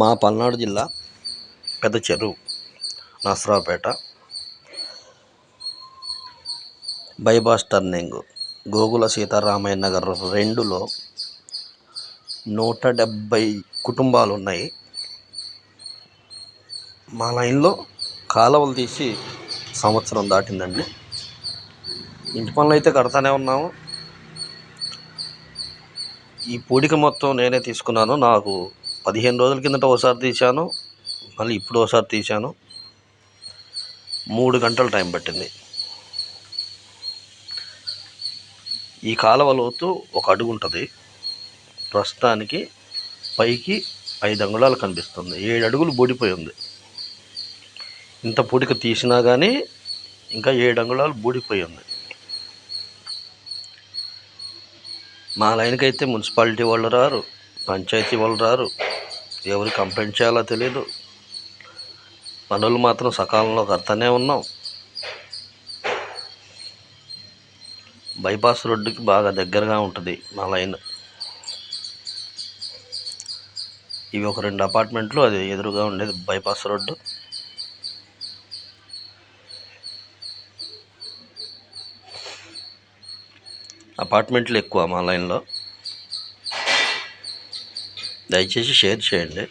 మా పల్నాడు జిల్లా పెద్ద చెరువు నసరావుపేట. బైపాస్ టర్నింగ్ గోగుల సీతారామయ్య నగర్ రెండులో నూట డెబ్భై కుటుంబాలు ఉన్నాయి మా లైన్లో కాలువలు తీసి సంవత్సరం దాటిందండి. ఇంటి పనులు అయితే కడతానే ఉన్నాము. ఈ పూడిక మొత్తం నేనే తీసుకున్నాను. నాకు పదిహేను రోజుల కిందట ఒకసారి తీశాను మళ్ళీ ఇప్పుడు ఒకసారి తీశాను. మూడు గంటల టైం పట్టింది. ఈ కాలువ లోతు ఒక అడుగు ఉంటుంది. ప్రస్తుతానికి పైకి ఐదు అంగుళాలు కనిపిస్తుంది. ఏడు అడుగులు బూడిపోయి ఉంది. ఇంత పూడిక తీసినా కానీ ఇంకా ఏడు అంగుళాలు బూడిపోయి ఉంది. మా లైన్కి అయితే మున్సిపాలిటీ వాళ్ళు రారు పంచాయతీ వాళ్ళు రారు. ఎవరు కంప్లైంట్ చేయాలో తెలియదు పనులు మాత్రం సకాలంలో కడతానే ఉన్నాం. బైపాస్ రోడ్డుకి బాగా దగ్గరగా ఉంటుంది మా లైన్. ఇవి ఒక రెండు అపార్ట్మెంట్లు అది ఎదురుగా ఉండేది బైపాస్ రోడ్డు. అపార్ట్మెంట్లు ఎక్కువ మా లైన్లో. దయచేసి షేర్ చేయండి.